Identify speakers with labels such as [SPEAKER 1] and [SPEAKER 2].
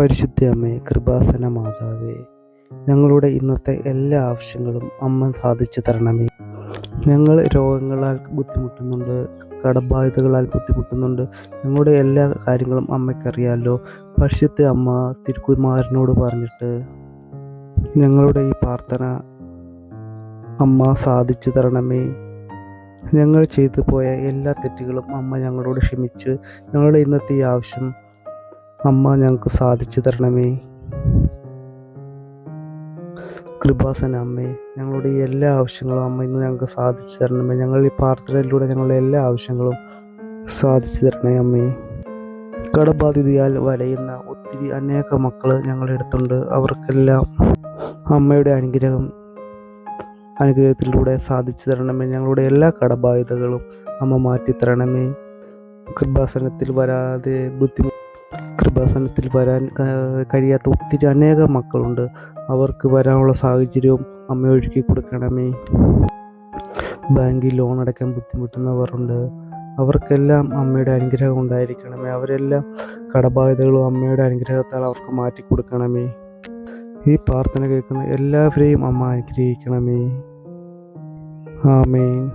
[SPEAKER 1] പരിശുദ്ധ അമ്മേ കൃപാസന മാതാവേ ഞങ്ങളുടെ ഇന്നത്തെ എല്ലാ ആവശ്യങ്ങളും അമ്മ സാധിച്ചു തരണമേ. ഞങ്ങൾ രോഗങ്ങളാൽ ബുദ്ധിമുട്ടുന്നുണ്ട് കടബാധ്യതകളാൽ ബുദ്ധിമുട്ടുന്നുണ്ട്. ഞങ്ങളുടെ എല്ലാ കാര്യങ്ങളും അമ്മയ്ക്കറിയാമല്ലോ പരിശുദ്ധ അമ്മ തിരുക്കുമാരനോട് പറഞ്ഞിട്ട് ഞങ്ങളുടെ ഈ പ്രാർത്ഥന അമ്മ സാധിച്ചു തരണമേ. ഞങ്ങൾ ചെയ്തു പോയ എല്ലാ തെറ്റുകളും അമ്മ ഞങ്ങളോട് ക്ഷമിച്ച്. ഞങ്ങളുടെ ഇന്നത്തെ ഈ ആവശ്യം അമ്മ ഞങ്ങൾക്ക് സാധിച്ചു തരണമേ. കൃപാസന അമ്മേ ഞങ്ങളുടെ എല്ലാ ആവശ്യങ്ങളും അമ്മ ഇന്ന് ഞങ്ങൾക്ക് സാധിച്ചു തരണമേ. ഞങ്ങൾ ഈ പ്രാർത്ഥനയിലൂടെ ഞങ്ങളുടെ എല്ലാ ആവശ്യങ്ങളും സാധിച്ചു തരണേ അമ്മേ. കടബാധിതയാൽ വലയുന്ന ഒത്തിരി അനേക മക്കൾ ഞങ്ങളുടെ അടുത്തുണ്ട്. അവർക്കെല്ലാം അമ്മയുടെ അനുഗ്രഹം അനുഗ്രഹത്തിലൂടെ സാധിച്ചു തരണമേ. ഞങ്ങളുടെ എല്ലാ കടബാധിതകളും അമ്മ മാറ്റി തരണമേ കൃപാസനത്തിൽ വരാതെ ബുദ്ധിമുട്ട് കൃപാസനത്തിൽ വരാൻ കഴിയാത്ത ഒത്തിരി അനേകം മക്കളുണ്ട്. അവർക്ക് വരാനുള്ള സാഹചര്യവും അമ്മ ഒരുക്കി കൊടുക്കണമേ. ബാങ്കിൽ ലോൺ അടയ്ക്കാൻ ബുദ്ധിമുട്ടുന്നവരുണ്ട്. അവർക്കെല്ലാം അമ്മയുടെ അനുഗ്രഹം ഉണ്ടായിരിക്കണമേ. അവരെല്ലാം കടബാധ്യതകളും അമ്മയുടെ അനുഗ്രഹത്താൽ അവർക്ക് മാറ്റി കൊടുക്കണമേ. ഈ പ്രാർത്ഥന കേൾക്കുന്ന എല്ലാവരെയും അമ്മ അനുഗ്രഹിക്കണമേ. ആമേൻ.